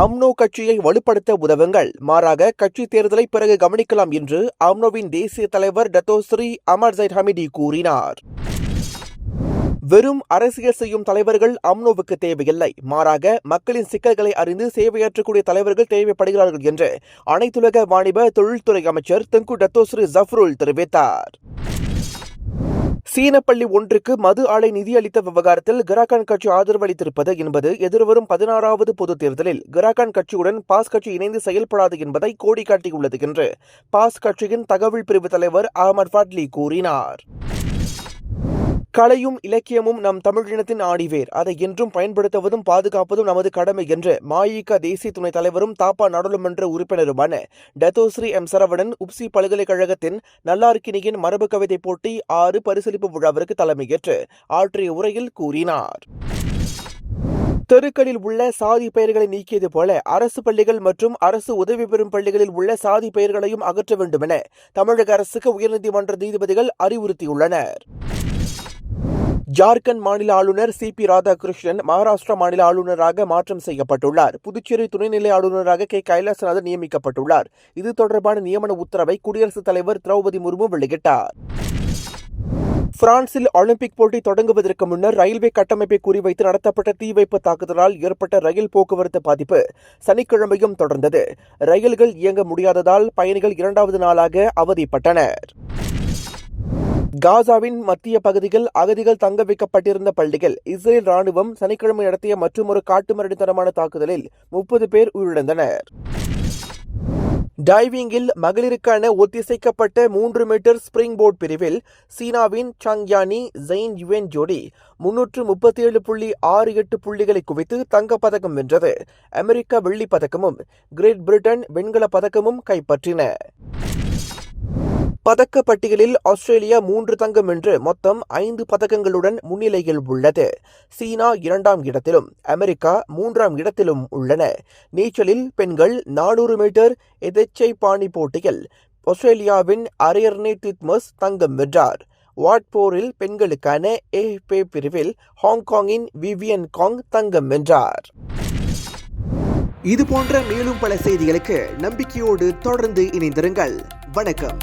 UMNO கட்சியை வலுப்படுத்த உதவுங்கள். மாறாக கட்சி தேர்தலை பிறகு கவனிக்கலாம் என்று அம்னோவின் தேசிய தலைவர் டத்தோஸ்ரீ அமர் ஜைட் ஹமிடி கூறினார். வெறும் அரசியல் செய்யும் தலைவர்கள் அம்னோவுக்கு தேவையில்லை. மாறாக மக்களின் சிக்கல்களை அறிந்து சேவையாற்றக்கூடிய தலைவர்கள் தேவைப்படுகிறார்கள் என்று அனைத்துலக வாணிப தொழில்துறை அமைச்சர் தெங்கு டத்தோஸ்ரீ ஜஃப்ருல் தெரிவித்தார். சீனப்பள்ளி ஒன்றுக்கு மது ஆலை நிதியளித்த விவகாரத்தில் கிராகான் கட்சி ஆதரவு அளித்திருப்பது என்பது எதிர்வரும் பதினாறாவது பொதுத் தேர்தலில் கிராகான் கட்சியுடன் பாஸ் கட்சி இணைந்து செயல்படாது என்பதை கோடி காட்டியுள்ளது என்று பாஸ் கட்சியின் தகவல் பிரிவு தலைவர் அகமது ஃபாட்லி கூறினார். கலையும் இலக்கியமும் நம் தமிழினத்தின் ஆடிவேர் அதை என்றும் பயன்படுத்துவதும் பாதுகாப்பதும் நமது கடமை என்று மாயிக தேசிய துணைத் தலைவரும் தாப்பா நாடாளுமன்ற உறுப்பினருமான டத்தோஸ்ரீ எம் சரவணன் உப்சி பல்கலைக்கழகத்தின் நல்லார்க்கினியின் மரபு கவிதை போட்டி ஆறு பரிசளிப்பு விழாவிற்கு தலைமையேற்று ஆற்றிய உரையில் கூறினார். தெருக்களில் உள்ள சாதி பெயர்களை நீக்கியது போல அரசு பள்ளிகள் மற்றும் அரசு உதவி பெறும் பள்ளிகளில் உள்ள சாதி பெயர்களையும் அகற்ற வேண்டும் என தமிழக அரசுக்கு உயர்நீதிமன்ற நீதிபதிகள் அறிவுறுத்தியுள்ளனர். ஜார்க்கண்ட் மாநில ஆளுநர் சி பி ராதாகிருஷ்ணன் மகாராஷ்டிரா மாநில ஆளுநராக மாற்றம் செய்யப்பட்டுள்ளார். புதுச்சேரி துணைநிலை ஆளுநராக கே. கைலாசநாதன் நியமிக்கப்பட்டுள்ளார். இது தொடர்பான நியமன உத்தரவை குடியரசுத் தலைவர் திரௌபதி முர்மு வெளியிட்டார். பிரான்சில் ஒலிம்பிக் போட்டி தொடங்குவதற்கு முன்னர் ரயில்வே கட்டமைப்பை குறிவைத்து நடத்தப்பட்ட தீ வைப்பு தாக்குதலால் ஏற்பட்ட ரயில் போக்குவரத்து பாதிப்பு சனிக்கிழமையும் தொடர்ந்தது. ரயில்கள் இயங்க முடியாததால் பயணிகள் இரண்டாவது நாளாக அவதிப்பட்டனர். காசாவின் மத்திய பகுதியில் அகதிகள் தங்க வைக்கப்பட்டிருந்த பள்ளிகள் இஸ்ரேல் ராணுவம் சனிக்கிழமை நடத்திய மற்றொரு காட்டுமிரடித்தனமான தாக்குதலில் முப்பது பேர் உயிரிழந்தனர். டைவிங்கில் மகளிருக்கான ஒத்திசைக்கப்பட்ட மூன்று மீட்டர் ஸ்பிரிங் போர்ட் பிரிவில் சீனாவின் சாங்யானி ஜெயின் யுவென் ஜோடி முன்னூற்று முப்பத்தி ஏழு புள்ளி ஆறு எட்டு புள்ளிகளை குவித்து தங்கப்பதக்கம் வென்றது. அமெரிக்கா வெள்ளிப் பதக்கமும் கிரேட் பிரிட்டன் வெண்கலப் பதக்கமும் கைப்பற்றின. பதக்க பட்டியலில் ஆஸ்திரேலியா மூன்று தங்கம் என்று மொத்தம் ஐந்து பதக்கங்களுடன் முன்னிலையில் உள்ளது. சீனா இரண்டாம் இடத்திலும் அமெரிக்கா மூன்றாம் இடத்திலும் உள்ளன. நீச்சலில் பெண்கள் நானூறு மீட்டர் எதேச்சை பாணி போட்டியில் ஆஸ்திரேலியாவின் அரியர்னே தித்மஸ் தங்கம் வென்றார். வாட்போரில் பெண்களுக்கான ஏபே பிரிவில் ஹாங்காங்கின் விவியன் காங் தங்கம் வென்றார். இது போன்ற மேலும் பல செய்திகளுக்கு நம்பிக்கையோடு தொடர்ந்து இணைந்திருங்கள். வணக்கம்.